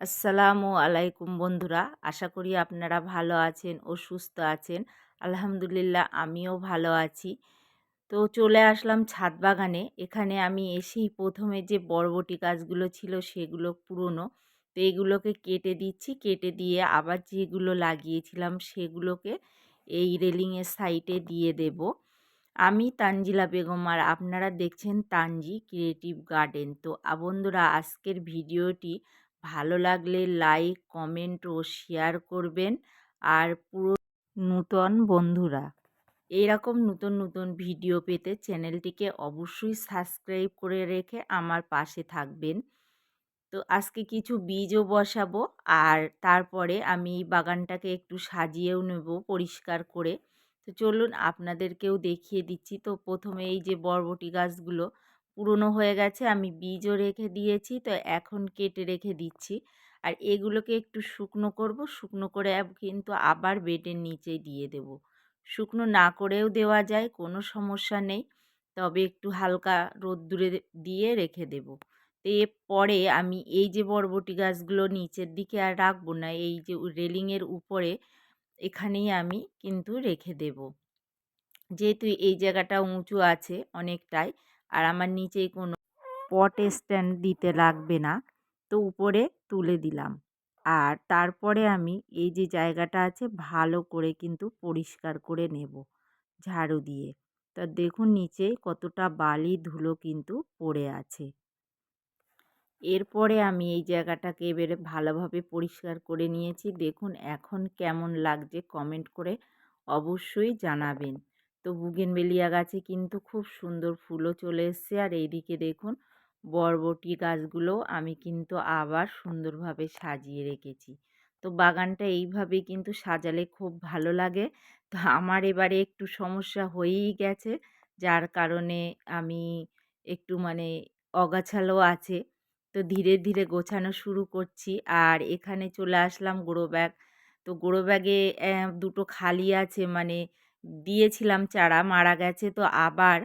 আসসালামু আলাইকুম বন্ধুরা। আশা করি আপনারা ভালো আছেন ও সুস্থ আছেন। আলহামদুলিল্লাহ আমিও ভালো আছি। তো চলে আসলাম ছাদ বাগানে। এখানে আমি এসেই প্রথমে যে বরবটি গাছগুলো ছিল সেগুলো পুরনো। তো এগুলোকে কেটে দিচ্ছি। কেটে দিয়ে আবার যেগুলো লাগিয়েছিলাম সেগুলোকে এই রেলিংয়ের সাইডে দিয়ে দেব। আমি তানজিলা বেগম আর আপনারা দেখছেন তানজি ক্রিয়েটিভ গার্ডেন। তো বন্ধুরা, আজকের ভিডিওটি ভালো লাগলে লাইক, কমেন্ট ও শেয়ার করবেন। আর পুরো নূতন বন্ধুরা এইরকম নতুন নতুন ভিডিও পেতে চ্যানেলটিকে অবশ্যই সাবস্ক্রাইব করে রেখে আমার পাশে থাকবেন। তো আজকে কিছু বীজও বসাবো আর তারপরে আমি এই বাগানটাকে একটু সাজিয়েও নেব পরিষ্কার করে। তো চলুন আপনাদেরকেও দেখিয়ে দিচ্ছি। তো প্রথমে এই যে বরবটি গাছগুলো পুরনো হয়ে গেছে, আমি বীজও রেখে দিয়েছি, তো এখন কেটে রেখে দিচ্ছি। আর এগুলোকে একটু শুকনো করব, শুকনো করে কিন্তু আবার বেডের নিচে দিয়ে দেব। শুকনো না করেও দেওয়া যায়, কোনো সমস্যা নেই। তবে একটু হালকা রোদ্দুরে দিয়ে রেখে দেব। তো পরে আমি এই যে বরবটি গাছগুলো নিচের দিকে আর রাখব না, এই যে রেলিংয়ের উপরে, এখানেই আমি কিন্তু রেখে দেব। যেহেতু এই জায়গাটা উঁচু আছে অনেকটাই আর আমার নিচেই কোনো পট স্ট্যান্ড দিতে লাগবে না। তো উপরে তুলে দিলাম। আর তারপরে আমি এই যে জায়গাটা আছে ভালো করে কিন্তু পরিষ্কার করে নেব ঝাড়ু দিয়ে। তা দেখুন নিচে কতটা বালি ধুলো কিন্তু পড়ে আছে। এরপরে আমি এই জায়গাটাকে এবারে ভালোভাবে পরিষ্কার করে নিয়েছি। দেখুন এখন কেমন লাগছে কমেন্ট করে অবশ্যই জানাবেন। তো বুগেনবেলিয়া গাছে কিন্তু খুব সুন্দর ফুলও চলে এসছে। আর এইদিকে দেখুন, বরবটি গাছগুলো আমি কিন্তু আবার সুন্দরভাবে সাজিয়ে রেখেছি। তো বাগানটা এইভাবেই কিন্তু সাজালে খুব ভালো লাগে। তো আমার এবারে একটু সমস্যা হয়েই গেছে, যার কারণে আমি একটু মানে অগাছালো আছে। তো ধীরে ধীরে গোছানো শুরু করছি। আর এখানে চলে আসলাম গোড়ো ব্যাগ তো গোড়ো ব্যাগে দুটো খালি আছে। মানে দিয়েছিলাম চারা, মারা গেছে। তো আবার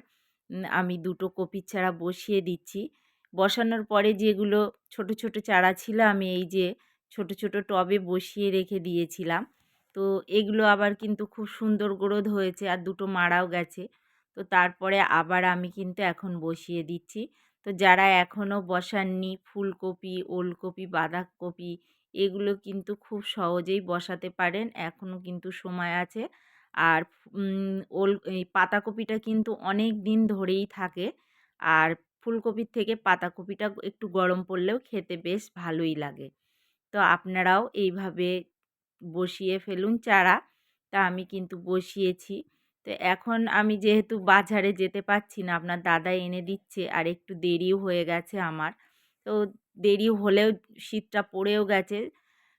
আমি দুটো কপির চারা বসিয়ে দিচ্ছি। বসানোর পরে যেগুলো ছোট ছোট চারা ছিল, আমি এই যে ছোট ছোট টবে বসিয়ে রেখে দিয়েছিলাম। তো এগুলো আবার কিন্তু খুব সুন্দর গ্রোথ হয়েছে আর দুটো মারাও গেছে। তো তারপরে আবার আমি কিন্তু এখন বসিয়ে দিচ্ছি। তো যারা এখনও বসাননি, ফুলকপি, ওলকপি, বাঁধাকপি, এগুলো কিন্তু খুব সহজেই বসাতে পারেন। এখনও কিন্তু সময় আছে। আর ওল এই পাতাকপিটা কিন্তু অনেক দিন ধরেই থাকে। আর ফুলকপির থেকে পাতাকপিটা একটু গরম পড়লেও খেতে বেশ ভালোই লাগে। তো আপনারাও এইভাবে বসিয়ে ফেলুন চারা। তা আমি কিন্তু বসিয়েছি। তো এখন আমি যেহেতু বাজারে যেতে পারছি না, আপনার দাদা এনে দিচ্ছে আর একটু দেরিও হয়ে গেছে আমার। তো দেরি হলেও শীতটা পড়েও গেছে।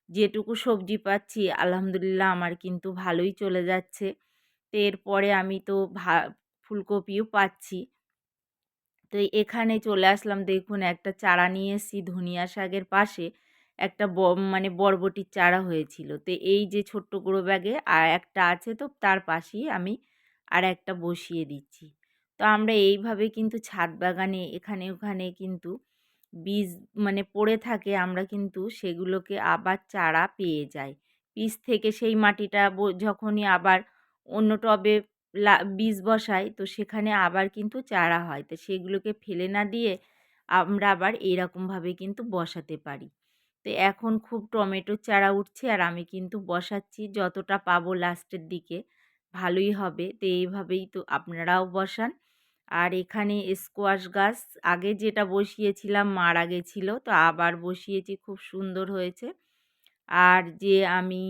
যেটুকু সবজি পাচ্ছি, আলহামদুলিল্লাহ আমার কিন্তু ভালোই চলে যাচ্ছে। তো এরপরে আমি তো ভা, ফুলকপিও পাচ্ছি। তো এখানে চলে আসলাম, দেখুন একটা চারা নিয়ে এসেছি ধনিয়া শাকের পাশে। একটা ব মানে বরবটির চারা হয়েছিল। তো এই যে ছোট্ট গুঁড়ো ব্যাগে আর একটা আছে তো, তার পাশেই আমি আর একটা বসিয়ে দিচ্ছি। তো আমরা এইভাবে কিন্তু ছাদ বাগানে এখানে ওখানে কিন্তু বীজ মানে পড়ে থাকে, আমরা কিন্তু সেগুলোকে আবার চারা পেয়ে যাই। বীজ থেকে সেই মাটিটা যখনই আবার অন্য টবে লা, বীজ বসাই, তো সেখানে আবার কিন্তু চারা হয়। তো সেগুলোকে ফেলে না দিয়ে আমরা আবার এইরকমভাবে কিন্তু বসাতে পারি। তো এখন খুব টমেটোর চারা উঠছে, আর আমি কিন্তু বসাচ্ছি যতটা পাবো লাস্টের দিকে। ভালোই হবে। তো এইভাবেই তো আপনারাও বসান। আর এখানে স্কোয়াশ গাছ। আগে যেটা বসিয়েছিলাম মারা গেছিল, তো আবার বসিয়েছি, খুব সুন্দর হয়েছে। আর যে আমি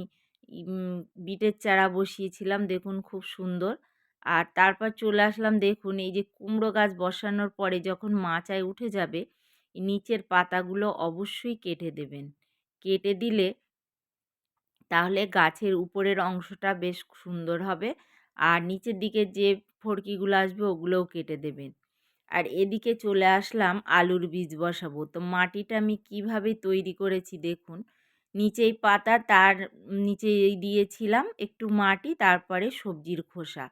বিটের চারা বসিয়েছিলাম, দেখুন খুব সুন্দর। আর তারপর চলে আসলাম, দেখুন এই যে কুমড়ো গাছ বসানোর পরে যখন মাচায় উঠে যাবে, নিচের পাতাগুলো অবশ্যই কেটে দেবেন। কেটে দিলে তাহলে গাছের উপরের অংশটা বেশ সুন্দর হবে। আর নিচের দিকে যে ফড়কিগুলো আসবে, ওগুলোও কেটে দেবেন। আর এদিকে চলে আসলাম আলুর বীজ বসাবো। তো মাটিটা আমি কীভাবে তৈরি করেছি দেখুন, নিচেই পাতা, তার নিচে দিয়েছিলাম একটু মাটি, তারপরে সবজির খোসা।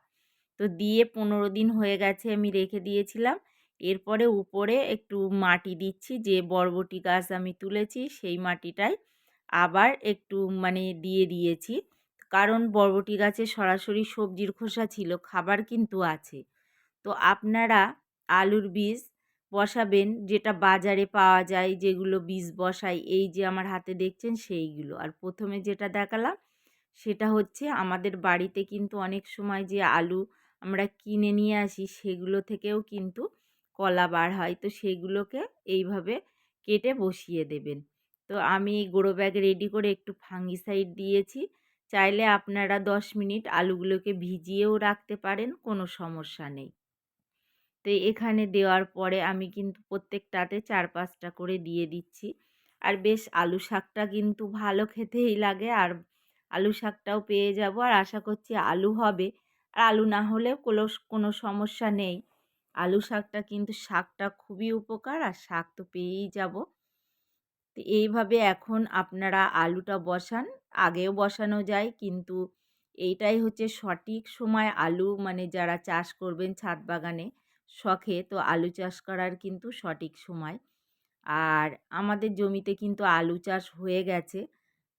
তো দিয়ে পনেরো দিন হয়ে গেছে আমি রেখে দিয়েছিলাম। এরপরে উপরে একটু মাটি দিচ্ছি, যে বরবটি গাছ আমি তুলেছি, সেই মাটিটাই আবার একটু মানে দিয়ে দিয়েছি। কারণ বরবটি গাছে সরাসরি সবজির খোসা ছিল, খাবার কিন্তু আছে। তো আপনারা আলুর বীজ বসাবেন, যেটা বাজারে পাওয়া যায়, যেগুলো বীজ বসাই, এই যে আমার হাতে দেখছেন সেইগুলো। আর প্রথমে যেটা দেখালাম, সেটা হচ্ছে আমাদের বাড়িতে কিন্তু অনেক সময় যে আলু আমরা কিনে নিয়ে আসি, সেগুলো থেকেও কিন্তু কলা বার হয়। তো সেগুলোকে এইভাবে কেটে বসিয়ে দেবেন। তো আমি গোড়ো ব্যাগ রেডি করে একটু ফাঙ্গিসাইড দিয়েছি। চাইলে আপনারা দশ মিনিট আলুগুলোকে ভিজিয়েও রাখতে পারেন, কোনো সমস্যা নেই। তো এখানে দেওয়ার পরে আমি কিন্তু প্রত্যেকটাতে চার পাঁচটা করে দিয়ে দিচ্ছি। আর বেশ আলু শাকটা কিন্তু ভালো খেতেই লাগে। আর আলু শাকটাও পেয়ে যাব। আর আশা করছি আলু হবে। আর আলু না হলেও কোনো কোনো সমস্যা নেই। আলু শাকটা কিন্তু শাকটা খুবই উপকার। আর শাক তো পেয়েই যাব। তো এইভাবে এখন আপনারা আলুটা বসান, আগেও বসানো যায় কিন্তু এইটাই হচ্ছে সঠিক সময় আলু মানে যারা চাষ করবেন ছাদ বাগানে শখে তো আলু চাষ করার কিন্তু সঠিক সময়। আর আমাদের জমিতে কিন্তু আলু চাষ হয়ে গেছে,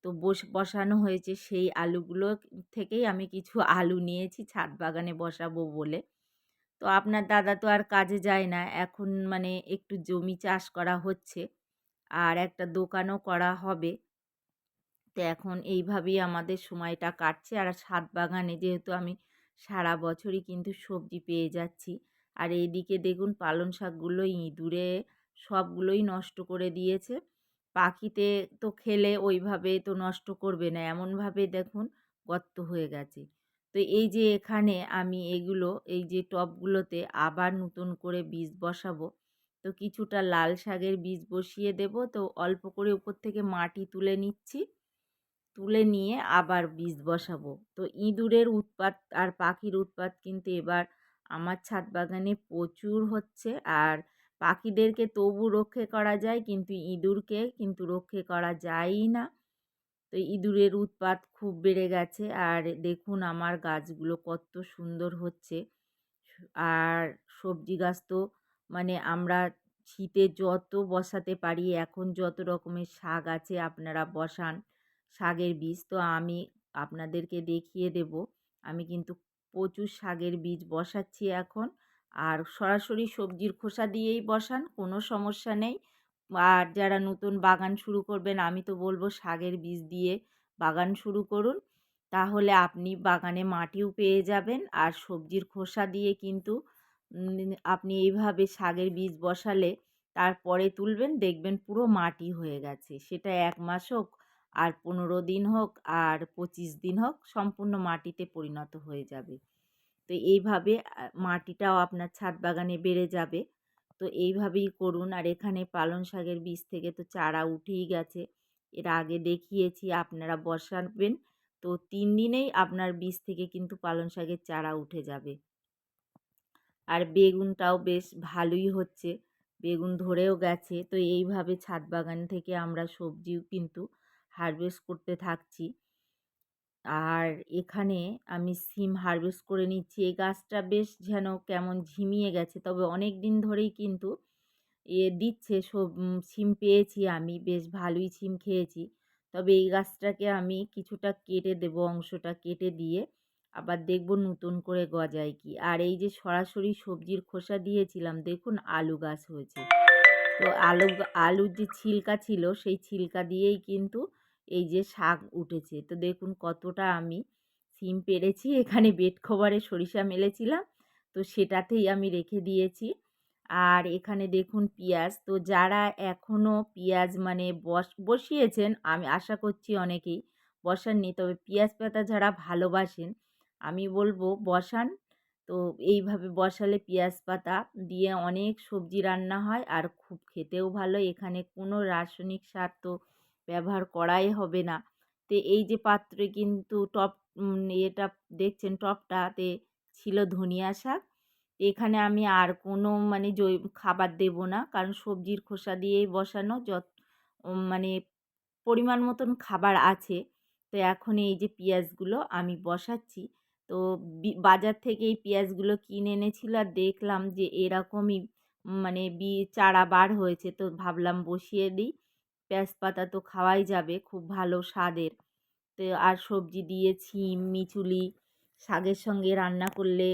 তো বস, বসানো হয়েছে সেই আলুগুলো থেকেই আমি কিছু আলু নিয়েছি ছাদ বাগানে বসাবো বলে। তো আপনার দাদা তো আর কাজে যায় না, এখন মানে একটু জমি চাষ করা হচ্ছে। আর একটা দোকানও করা হবে। তো এখন এইভাবেই আমাদের সময়টা কাটছে। আর ছাদ বাগানে যেহেতু আমি সারা বছরই কিন্তু সবজি পেয়ে যাচ্ছি, আর এইদিকে দেখুন পালং শাকগুলো ইঁদুরে সবগুলোই নষ্ট করে দিয়েছে। পাখিতে তো খেলে ওইভাবে তো নষ্ট করবে না, এমনভাবে দেখুন গর্ত হয়ে গেছে। তো এই যে এখানে আমি এগুলো, এই যে টবগুলোতে আবার নতুন করে বীজ বসাবো তো কিছুটা লাল শাকের বীজ বসিয়ে দেব। তো অল্প করে উপর থেকে মাটি তুলে নিচ্ছি। তুলে নিয়ে আবার বীজ বসাবো। তো ইঁদুরের উৎপাত আর পাখির উৎপাত কিন্তু এবার আমার ছাদ বাগানে প্রচুর হচ্ছে। আর পাখিদেরকে তবু রক্ষে করা যায়, কিন্তু ইঁদুরকে কিন্তু রক্ষে করা যায়ই না। তো ইঁদুরের উৎপাত খুব বেড়ে গেছে। আর দেখুন আমার গাছগুলো কত সুন্দর হচ্ছে। আর সবজি গাছ তো মানে আমরা শীতে যত বসাতে পারি, এখন যত রকমের শাক আছে আপনারা বসান, শাকের বীজ। তো আমি আপনাদেরকে দেখিয়ে দেব। আমি কিন্তু প্রচুর শাকের বীজ বসাচ্ছি এখন। আর সরাসরি সবজির খোসা দিয়েই বসান, কোনো সমস্যা নেই। আর যারা নতুন বাগান শুরু করবেন, আমি তো বলব শাকের বীজ দিয়ে বাগান শুরু করুন। তাহলে আপনি বাগানে মাটিও পেয়ে যাবেন। আর সবজির খোসা দিয়ে কিন্তু আপনি এইভাবে শাকের বীজ বসালে তারপরে তুলবেন, দেখবেন পুরো মাটি হয়ে গেছে। সেটা এক মাস হোক, আর পনেরো দিন হোক, আর পঁচিশ দিন হোক, সম্পূর্ণ মাটিতে পরিণত হয়ে যাবে। তো এইভাবে মাটিটাও আপনার ছাদ বাগানে বেড়ে যাবে। তো এইভাবেই করুন। আর এখানে পালং শাকের বীজ থেকে তো চারা উঠেই গেছে। এর আগে দেখিয়েছি, আপনারা বসাবেন, তো তিন দিনেই আপনার বীজ থেকে কিন্তু পালং শাকের চারা উঠে যাবে। আর বেগুনটাও বেশ ভালোই হচ্ছে। বেগুন ধরেও গেছে। তো এইভাবে ছাদ বাগান থেকে আমরা সবজিও কিন্তু হারভেস্ট করতে থাকছি। আর এখানে আমি সিম হারভেস্ট করে নিচ্ছি। এই গাছটা বেশ যেন কেমন ঝিমিয়ে গেছে। তবে অনেক দিন ধরেই কিন্তু এ দিচ্ছে। সব সিম পেয়েছি আমি। বেশ ভালোই সিম খেয়েছি। তবে এই গাছটাকে আমি কিছুটা কেটে দেবো, অংশটা কেটে দিয়ে। আবার দেখব নতুন করে গজায় কি। আর এই যে সরাসরি সবজির খোসা দিয়েছিলাম, দেখুন আলু গাছ হয়েছে। তো আলু আলুর যে ছিলকা ছিল, সেই ছিলকা দিয়েই কিন্তু এই যে শাক উঠেছে। তো দেখুন কতটা আমি সিম পেরেছি, এখানে বেড খবরে সরিষা মেলেছিলাম, তো সেটাতেই আমি রেখে দিয়েছি। আর এখানে দেখুন পেঁয়াজ, তো যারা এখনও পেঁয়াজ মানে বস, বসিয়েছেন, আমি আশা করছি অনেকেই বসাননি, তবে পেঁয়াজ পাতা যারা ভালোবাসেন আমি বলব বসান। তো এইভাবে বসালে পেঁয়াজ পাতা দিয়ে অনেক সবজি রান্না হয় আর খুব খেতেও ভালো। এখানে কোনো রাসায়নিক সার তো ব্যবহার করাই হবে না। তো এই যে পাত্রে কিন্তু টপ এটা দেখছেন টপটাতে ছিল ধনিয়া শাক। এখানে আমি আর কোনো মানে জৈ খাবার দেব না। কারণ সবজির খোসা দিয়েই বসানো যত মানে পরিমাণ মতন খাবার আছে। তো এখন এই যে পেঁয়াজগুলো আমি বসাচ্ছি। তো বাজার থেকে এই পেঁয়াজগুলো কিনে এনেছিল আর দেখলাম যে এরকমই মানে বি, চারা বার হয়েছে। তো ভাবলাম বসিয়ে দিই। পেঁয়াজ পাতা তো খাওয়াই যাবে, খুব ভালো স্বাদের। তো আর সবজি দিয়ে ছিম মিচুলি শাকের সঙ্গে রান্না করলে